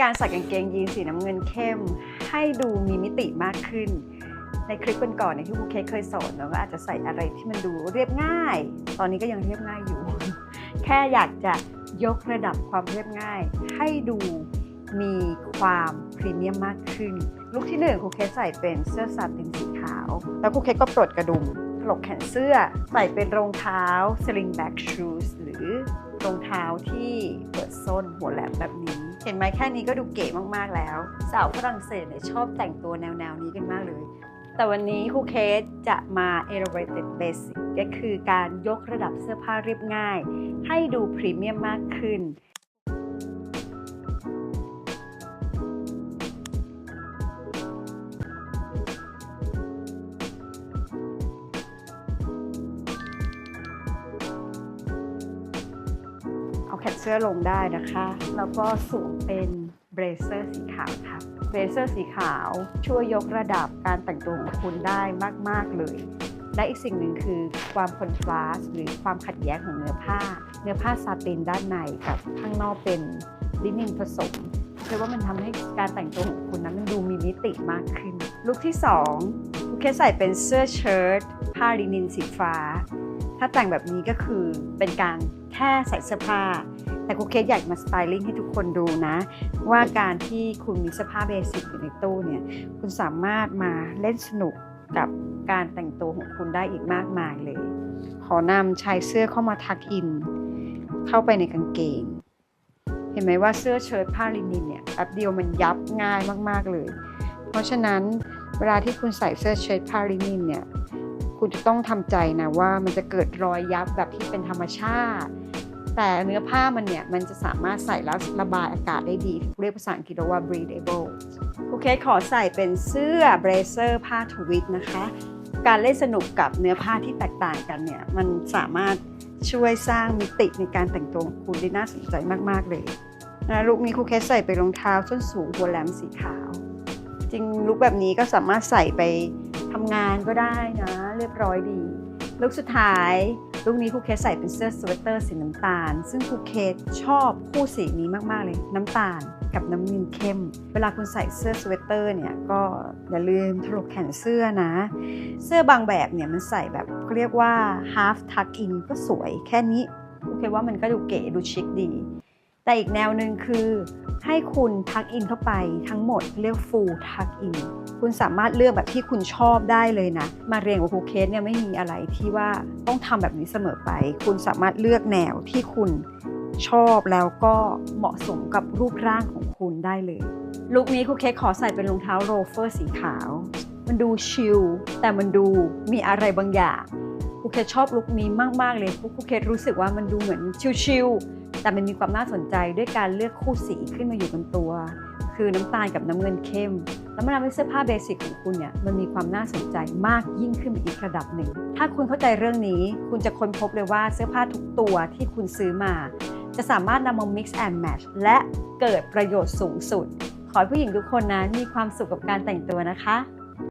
การใส่กางเกงยีนสีน้ำเงินเข้ม ให้ดูมีมิติมากขึ้น ในคลิปก่อนๆเนี่ยที่ครูเคกเคยสอนเราก็อาจจะใส่อะไรที่มันดูเรียบง่าย ตอนนี้ก็ยังเรียบง่ายอยู่ แค่อยากจะยกระดับความเรียบง่าย ให้ดูมีความพรีเมียมมากขึ้น ลุคที่หนึ่งครูเคกใส่เป็นเสื้อซาตินสีขาว แล้วครูเคกก็ปลดกระดุมถลกแขนเสื้อ ใส่เป็นรองเท้า slingback shoes หรือ รองเท้าที่เปิดส้นหัวแหลมแบบนี้ เห็นไหมแค่นี้ก็ดูเก๋มากๆแล้ว สาวฝรั่งเศสเนี่ยชอบแต่งตัวแนวๆนี้กันมากเลย แต่วันนี้ครูเคสจะมา elevated basic ก็คือการยกระดับเสื้อผ้าเรียบง่าย ให้ดูพรีเมียมมากขึ้น แขนเสื้อลงได้นะคะ แล้วก็สวมเป็นเบรเซอร์สีขาวค่ะเบรเซอร์สีขาวช่วยยกระดับการแต่งตัวของคุณได้มาก ๆ เลย และอีกสิ่งหนึ่งคือความคอนทราสต์หรือความขัดแย้งของเนื้อผ้า เนื้อผ้าซาตินด้านในกับข้างนอกเป็นลินินผสมเพราะว่ามันทำให้การแต่งตัวของคุณนั้นมันดูมีมิติมากขึ้น ลุคที่2ลูกเคสใส่เป็นเสื้อเชิ้ตผ้าลินินสีฟ้า ถ้าแต่งแบบนี้ก็คือเป็นการ แค่ใส่เสื้อผ้า แต่ครูเคสอยากมาสไตลิ่งให้ทุกคนดูนะ ว่าการที่คุณมีเสื้อผ้าเบสิกอยู่ในตู้เนี่ย คุณสามารถมาเล่นสนุกกับการแต่งตัวของคุณได้อีกมากมายเลย ขอนำชายเสื้อเข้ามาทักอิน เข้าไปในกางเกง เห็นไหมว่าเสื้อเชิ้ตผ้าลินินเนี่ยแป๊บเดียวมันยับง่ายมาก ๆเลย เพราะฉะนั้นเวลาที่คุณใส่เสื้อเชิ้ตผ้าลินินเนี่ย คุณจะต้องทำใจนะว่ามันจะเกิดรอยยับแบบที่เป็นธรรมชาติ แต่เนื้อผ้ามันเนี่ย มันจะสามารถใส่แล้วระบายอากาศได้ดี เรียกภาษาอังกฤษว่า breathable โอเคขอใส่เป็นเสื้อเบรเซอร์ผ้าทวิตนะคะ การเล่นสนุกกับเนื้อผ้าที่แตกต่างกันเนี่ย มันสามารถช่วยสร้างมิติในการแต่งตัวของคุณได้น่าสนใจมาก ๆ เลยนะลุคนี้ครูเคสใส่ไปรองเท้าส้นสูงหัวแหลมสีขาว จริงลุคแบบนี้ก็สามารถใส่ไปทำงานก็ได้นะ เรียบร้อยดีลุคสุดท้าย ลุคนี้ครูเคสใส่เป็นเสื้อสเวตเตอร์สีน้ำตาล ซึ่งครูเคสชอบคู่สีนี้มาก ๆ เลยน้ำตาลกับน้ำเงินเข้ม เวลาคุณใส่เสื้อสเวตเตอร์เนี่ยก็อย่าลืมถลกแขนเสื้อนะ เสื้อบางแบบเนี่ยมันใส่แบบเรียกว่า half tuck in ก็สวยแค่นี้ครูเคสว่ามันก็ดูเก๋ดูชิคดี แต่อีกแนวหนึ่งคือให้คุณทักอินเข้าไปทั้งหมดเรียก full tuck in คุณสามารถเลือกแบบที่คุณชอบได้เลยนะ มาเรียนกับครูเคสเนี่ยไม่มีอะไรที่ว่าต้องทำแบบนี้เสมอไป คุณสามารถเลือกแนวที่คุณชอบแล้วก็เหมาะสมกับรูปร่างของคุณได้เลย ลุคนี้ครูเคสขอใส่เป็นรองเท้าโรเฟอร์สีขาว มันดูชิลแต่มันดูมีอะไรบางอย่างครูเคสชอบลุคนี้มากๆเลยครูเคสรู้สึกว่ามันดูเหมือนชิลๆ แต่มันมีความน่าสนใจด้วยการเลือกคู่สีขึ้นมาอยู่บนตัว คือน้ำตาลกับน้ำเงินเข้ม แล้วมันทำให้เสื้อผ้าเบสิกของคุณเนี่ยมันมีความน่าสนใจมากยิ่งขึ้นไปอีกระดับหนึ่ง ถ้าคุณเข้าใจเรื่องนี้ คุณจะค้นพบเลยว่าเสื้อผ้าทุกตัวที่คุณซื้อมา จะสามารถนำมา mix and match และเกิดประโยชน์สูงสุด ขอให้ผู้หญิงทุกคนนั้นมีความสุขกับการแต่งตัวนะคะ